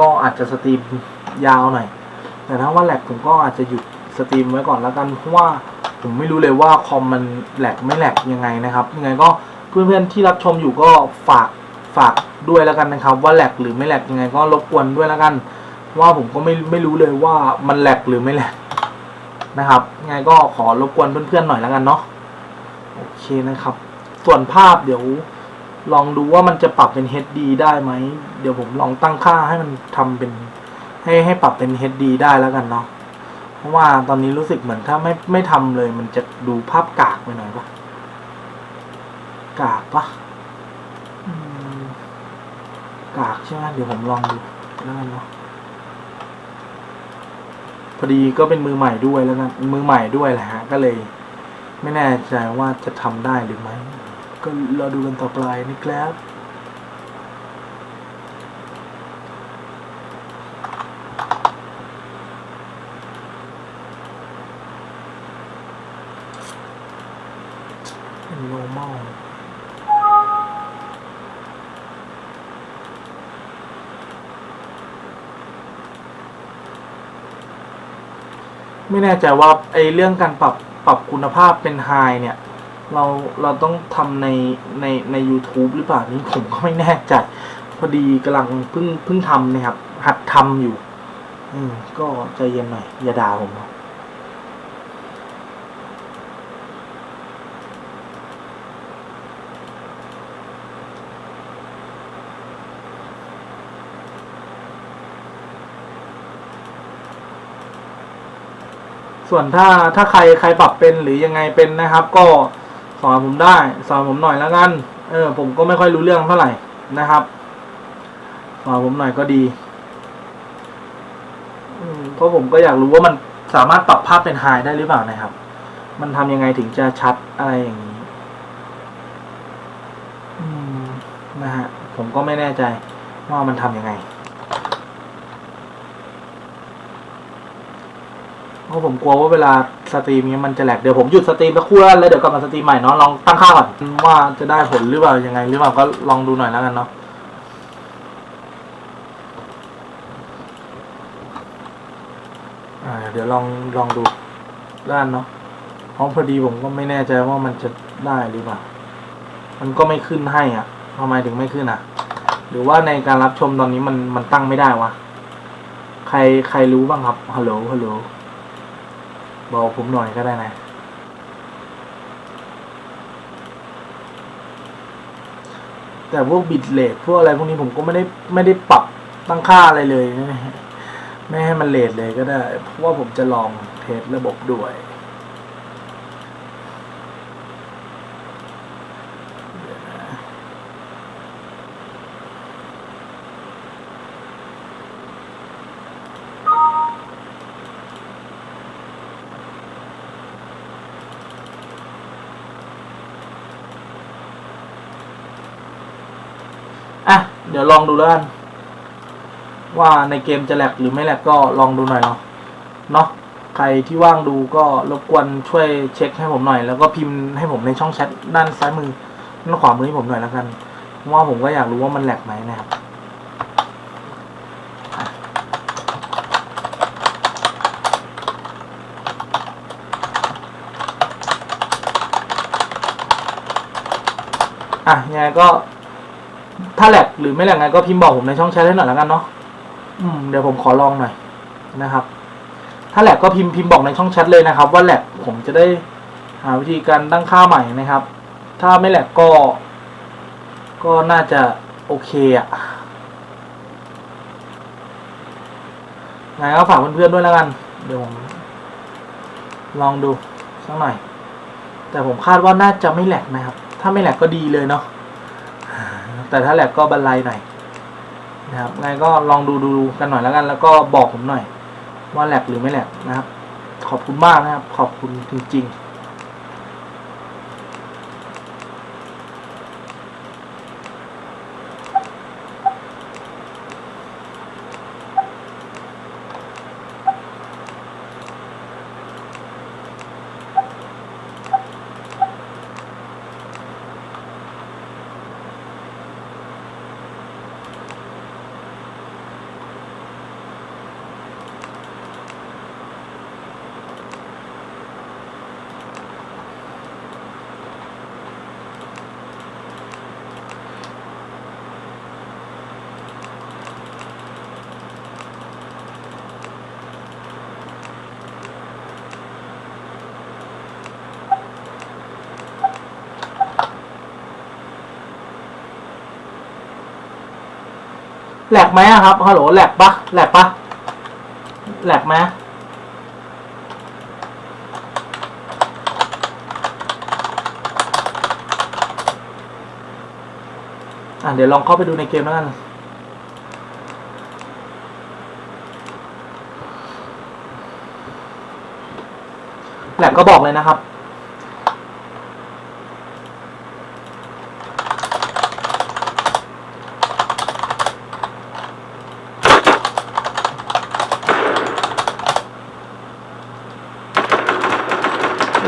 ก็อาจจะสตรีมยาวหน่อย แต่ถ้าว่าแหลกผมก็อาจจะหยุดสตรีมไว้ก่อนแล้วกันเพราะว่าผมไม่รู้เลยว่าคอมมันแหลกไม่แหลกยังไงนะครับยังไงก็เพื่อนๆที่รับชมอยู่ก็ฝากฝากด้วยแล้วกันนะครับ ว่าแหลกหรือไม่แหลกยังไงก็รบกวนด้วยแล้วกัน ว่าผมก็ไม่ไม่รู้เลยว่ามันแหลกหรือไม่แหลกนะครับยังไงก็ขอรบกวนเพื่อนๆหน่อยแล้วกันเนาะโอเคนะครับ ส่วนภาพเดี๋ยว ลองดูว่ามันจะปรับเป็น HD ได้ไหม เดี๋ยวผมลองตั้งค่าให้มันทำเป็น ให้ให้ปรับเป็น HD ได้แล้วกันเนาะ เพราะว่าตอนนี้รู้สึกเหมือนถ้าไม่ไม่ทำเลย มันจะดูภาพกากไปหน่อยปะกากปะกากใช่ไหมเดี๋ยวผมลองดูแล้วกันเนาะพอดีก็เป็นมือใหม่ด้วยแล้วกันมือใหม่ด้วยแหละฮะก็เลย ไม่แน่ใจว่าจะทำได้หรือไม่ ก็รอดูกันต่อไปนะครับเป็น normal ไม่แน่ใจว่าไอเรื่องการปรับปรับคุณภาพเป็นไฮเนี่ย เราเราต้องทำในในใน u t u b e หรือเปล่านี่ผมก็ไม่แน่ใจ พอดีกำลังเพิ่งเพิ่งทำนะครับ หัดทำอยู่ อืม ก็ใจเย็นหน่อย อย่าด่าผมนะส่วนถ้าถ้าใครใครปรับเป็นหรือยังไงเป็นนะครับ ก็ สอนผมได้ สอนผมหน่อยแล้วกัน เออ ผมก็ไม่ค่อยรู้เรื่องเท่าไหร่นะครับ สอนผมหน่อยก็ดีเพราะผมก็อยากรู้ว่ามันสามารถปรับภาพเป็นไฮได้หรือเปล่านะครับ มันทำยังไงถึงจะชัดอะไรอย่างนี้นะฮะ ผมก็ไม่แน่ใจว่ามันทำยังไง เพราะผมกลัวว่าเวลาสตรีมเนี้ยมันจะแหลกเดี๋ยวผมหยุดสตรีมสักครู่แล้วแล้วเดี๋ยวกลับมาสตรีมใหม่เนาะลองตั้งค่าก่อนว่าจะได้ผลหรือเปล่ายังไง หรือเปล่าก็ลองดูหน่อยแล้วกันเนาะเดี๋ยวลองลองดูด้านเนาะเพราะพอดีผมก็ไม่แน่ใจว่ามันจะได้หรือเปล่า มันก็ไม่ขึ้นให้อะทำไมถึงไม่ขึ้นอะ หรือว่าในการรับชมตอนนี้มันมันตั้งไม่ได้วะ ใครใครรู้บ้างครับ ฮัลโหล ฮัลโหล บอกผมหน่อยก็ได้นะ แต่พวกบิตเลทพวกอะไรพวกนี้ผมก็ไม่ได้ไม่ได้ปรับตั้งค่าอะไรเลย ไม่ให้มันเลทเลยก็ได้ เพราะว่าผมจะลองเทสระบบด้วย เดี๋ยวนะอะ เดี๋ยวลองดูแล้วกันว่าในเกมจะแหลกหรือไม่แหลกก็ลองดูหน่อยเนาะเนาะใครที่ว่างดูก็รบกวนช่วยเช็คให้ผมหน่อย แล้วก็พิมพ์ให้ผมในช่องแชทด้านซ้ายมือด้านขวามือให้ผมหน่อยแล้วกันเพราะว่าผมก็อยากรู้ว่ามันแหลกไหมนะครับอะยังไงก็ ถ้าแหลกหรือไม่แหลกไงก็พิมพ์บอกผมในช่องแชทให้หน่อยแล้วกันเนาะอืมเดี๋ยวผมขอลองหน่อยนะครับ ถ้าแหลกก็พิมพ์พิมพ์บอกในช่องแชทเลยนะครับ ว่าแหลกผมจะได้หาวิธีการตั้งค่าใหม่นะครับ ถ้าไม่แหลกก็ ก็น่าจะโอเคอะไงก็ฝากเพื่อนๆด้วยแล้วกัน เดี๋ยวผมลองดูสักหน่อย แต่ผมคาดว่าน่าจะไม่แหลกนะครับ ถ้าไม่แหลกก็ดีเลยเนาะ แต่ถ้าแหลกก็บรรลัยหน่อยนะครับไงก็ลองดูดูกันหน่อยแล้วกัน แล้วก็บอกผมหน่อย ว่าแหลกหรือไม่แหลกนะครับ ขอบคุณมากนะครับ ขอบคุณจริง แหลกไหมครับ ฮัลโหล แหลกปะแหลกปะแหลกไหมอะเดี๋ยวลองเข้าไปดูในเกมแล้วกันแหลกก็บอกเลยนะครับ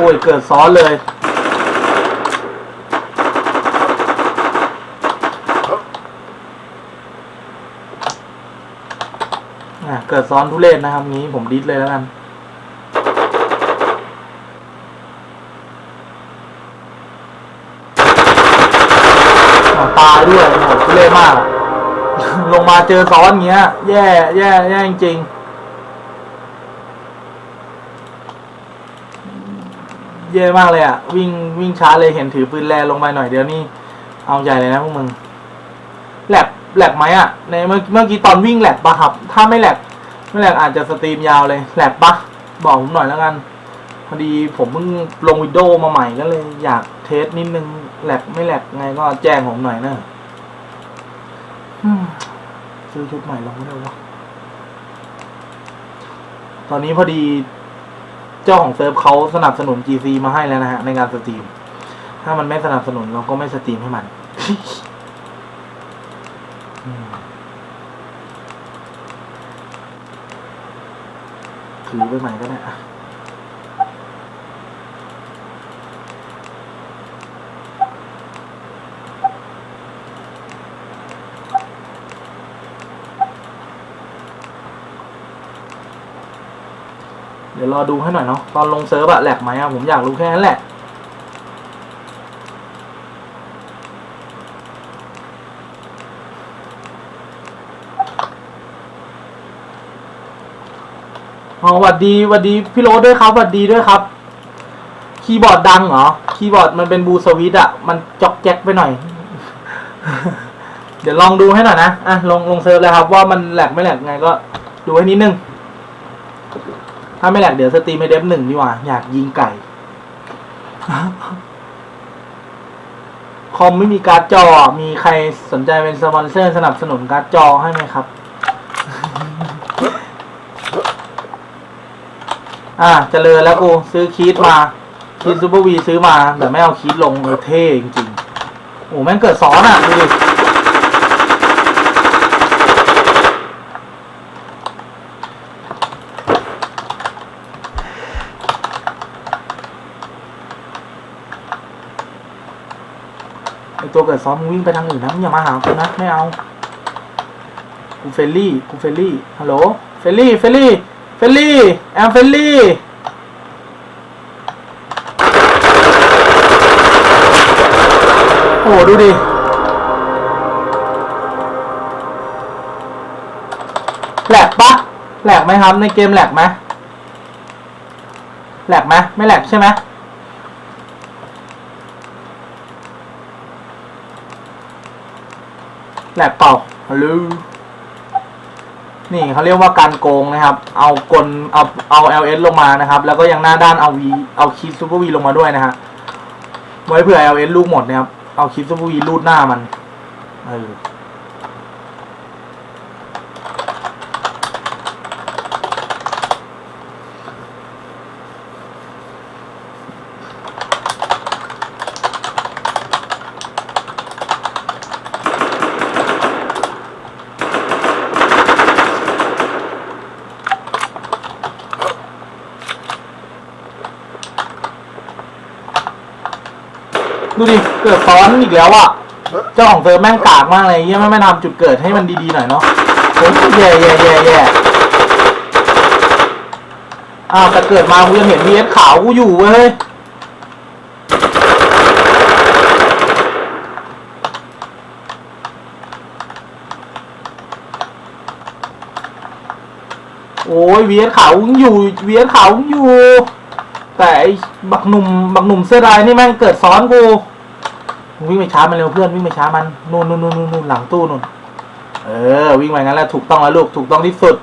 โอ้ย เกิดซ้อนเลยอะเกิดซ้อนทุเรศนะครับงี้ผมดิสเลยแล้วกันตายด้วยโหทุเรศมาก ลงมาเจอซ้อนเงี้ย แย่ แย่ แย่จริงๆ เย่มากเลยอะ วิ่งวิ่งช้าเลยเห็นถือปืนแรลงไปหน่อยเดียวนี่เอาใจเลยนะพวกมึงแหลกแหลกไหมอะ ในเมื่อเมื่อกี้ตอนวิ่งแหลกปะครับ ถ้าไม่แหลกไม่แหลกอาจจะสตรีมยาวเลยแหลกปะบอกผมหน่อยแล้วกันพอดีผมเพิ่งลงวิดีโอมาใหม่ก็เลย อยากเทสนิดนึงแหลกไม่แหลกไงก็แจ้งผมหน่อยนะอืมซื้อชุดใหม่ลงไม่ได้วะตอนนี้พอดี เจ้าของเซิร์ฟเขาสนับสนุน GC มาให้แล้วนะฮะในการสตรีม ถ้ามันไม่สนับสนุนเราก็ไม่สตรีมให้มันถือไปใหม่ก็ได้อะ ยวรอดูให้หน่อยเนาะตอนลงเซิร์ฟอะแหลกไหมอะผมอยากรู้แค่นั้นแหละอ๋อหวัดดีหวัดดีพี่โรสด้วยครับหวัดดีด้วยครับ คีย์บอร์ดดังเหรอ คีย์บอร์ดมันเป็นบูสวิตอะมันจอกแจ๊กไปหน่อย เดี๋ยวลองดูให้หน่อยนะ อะ ลงลงเซิร์ฟเลยครับว่ามันแหลกไม่แหลกไงก็ดูให้นิดนึง ถ้าไม่แหลกเดี๋ยวสตรีมในเดฟหนึ่งดีกว่า อยากยิงไก่ คอมไม่มีการ์ดจอ มีใครสนใจเป็นสปอนเซอร์สนับสนุนการ์ดจอให้ไหมครับ อ่าเจริญแล้วกู ซื้อคีดมา คีดซูเปอร์วีซื้อมา แต่ไม่เอาคีดลงเออเท่จริงๆโอ้แม่งเกิดซ้อนอะ ดูดิ ตัวเกิดซ้อนมึงวิ่งไปทางอื่นนะมึงอย่ามาหากูนะไม่เอากูเฟลลี่กูเฟลลี่ฮัลโหลเฟลลี่เฟลลี่เฟลลี่แอมเฟลลี่โอ้ดูดิแหลกปะแหลกไหมครับในเกมแหลกไหมแหลกไหมไม่แหลกใช่ไหม แหลกเปล่าฮัลโหลนี่เขาเรียกว่าการโกงนะครับ เอากลเอาเอา LS ลงมานะครับ แล้วก็ยังหน้าด้านเอา V เอาคีซูเปอร์วีลงมาด้วยนะฮะไว้เผื่อ LS ลูกหมดนะครับ เอาคีซูเปอร์วีรูดหน้ามันเออ ดูดิ เกิดซ้อนอีกแล้วอะ เจ้าของเซิร์ฟแม่งกากมากเลยเยี่ยไม่ไม่ทำจุดเกิดให้มันดีๆหน่อยเนาะโอ้ยแย่แย่แย่แย่อ้าวแต่เกิดมากูยังเห็นพีเอสขาวกูอยู่เว้ยโอ้ยวีเอสขาวอยู่วีเอสขาวอยู่ แต่ไอ้บักหนุ่มบักหนุ่มเสื้อลายนี่แม่งเกิดซ้อนกู วิ่งไปช้ามันเร็วเพื่อนวิ่งไปช้ามันนู่นนู่นนู่นนู่นหลังตู้นู่นเออ วิ่งไปงั้นแหละถูกต้องแล้วลูกถูกต้องที่สุด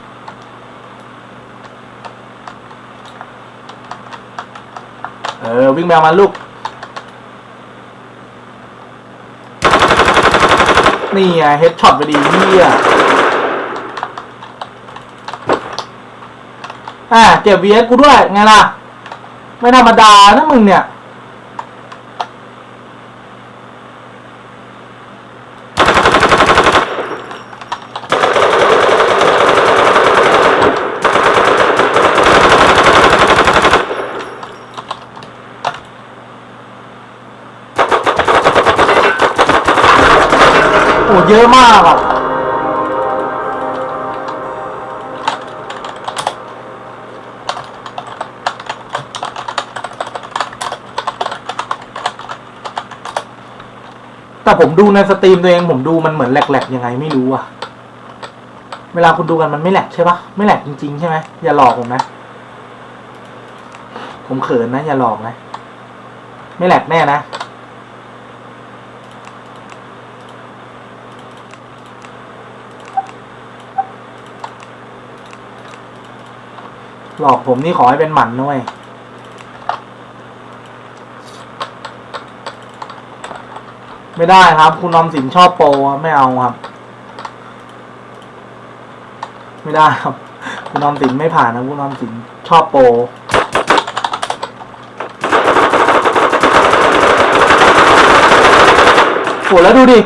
เออวิ่งไปเอามันลูกนี่ไงเฮดช็อตไปดีเฮียอะเก็บ VS กูด้วยไงล่ะ ไม่ธรรมดานะมึงเนี่ย เยอะมากอะแต่ผมดูในสตรีมตัวเองผมดูมันเหมือนแหลกๆยังไงไม่รู้อะเวลาคุณดูกันมันไม่แหลกใช่ปะไม่แหลกจริงๆใช่ไหมอย่าหลอกผมนะ ผมเขินนะอย่าหลอกนะ ไม่แหลกแน่นะ หลอกผมนี่ขอให้เป็นหมันด้วยไม่ได้ครับ คุณนอมสินชอบโปรไม่เอาครับ ไม่ได้ครับ คุณนอมสินไม่ผ่านนะคุณนอมสินชอบโปรโหแล้วดูดิ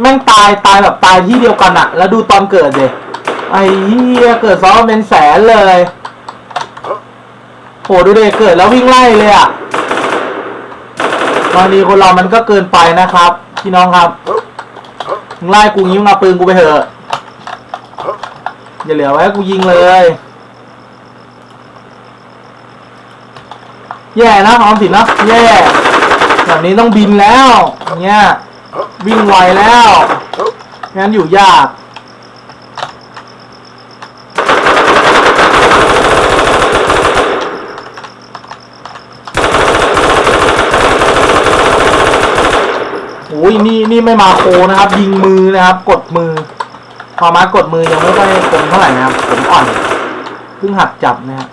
แม่งตายตายแบบตายที่เดียวกันอะแล้วดูตอนเกิดเลยไอ้เหี้ยเกิดซ้อมเป็นแสนเลย หดูดิเกิดแล้ววิ่งไล่เลยอะบางทีคนเรามันก็เกินไปนะครับพี่น้องครับมึงไล่กูยิงมาปืนกูไปเถอะอย่าเหลือไว้กูยิงเลยแย่นะออมสินนะแย่แบบนี้ต้องบินแล้วเนี่ยวิ่งไวแล้วงั้นอยู่ยาก อ้ยนี่นี่ไม่มาโคนะครับ ยิงมือนะครับ กดมือ พอมากดมือยังไม่ค่อยคมเท่าไหร่นะครับผมอ่อนเพิ่งหัดจับนะครับ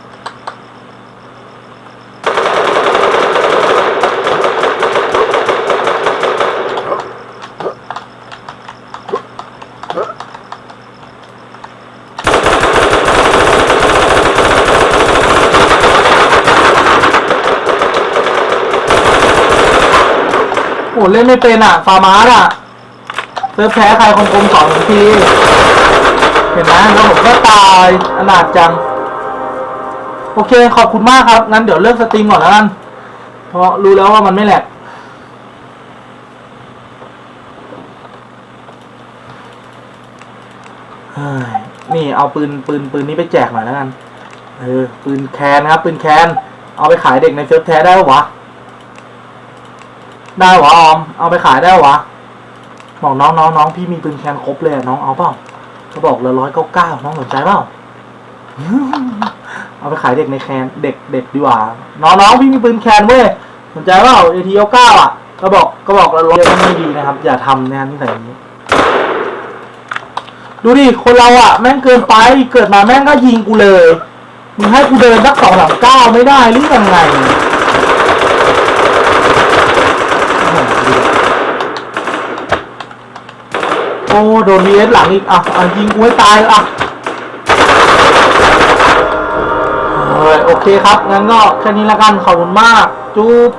โอ้เล่นไม่เป็นอะฟาร์มาร์อะเซิร์ฟแพ้ใครคมคมสองทีเห็นไหมแล้วผมก็ตายอนาถจัง โอเคขอบคุณมากครับงั้นเดี๋ยวเลิกสตรีมก่อนแล้วกันเพราะรู้แล้วว่ามันไม่แหลกนี่เอาปืนปืนปืนนี้ไปแจกหน่อยแล้วกัน เออปืนแคนครับ ปืนแคน เอาไปขายเด็กในเซิร์ฟแท้ได้ปะวะ ได้วะออม เอาไปขายได้หวะบอกน้องน้องน้องพี่มีปืนแคนครบเลยน้องเอาเปล่าเขาบอกละร้อยเก้าเก้าน้องสนใจเปล่าเอาไปขายเด็กในแคนเด็กเด็กดีกว่าน้องน้องพี่มีปืนแคนเว้ยสนใจเปล่าเอทีเก้าอะ ก็บอกก็บอกละร้อยไม่ดีนะครับ อย่าทำนะนิสัยนี้ดูดิคนเราอะ แม่งเกินไปเกิดมาแม่งก็ยิงกูเลยมึงให้กูเดินสักสองสามเก้าไม่ได้หรือยังไง โอ้โหดูดิโอ้โดนหลังอีกอะอะยิงกูให้ตายอะเฮ้ยโอเคครับ งั้นก็แค่นี้ละกัน ขอบคุณมาก จุ๊บ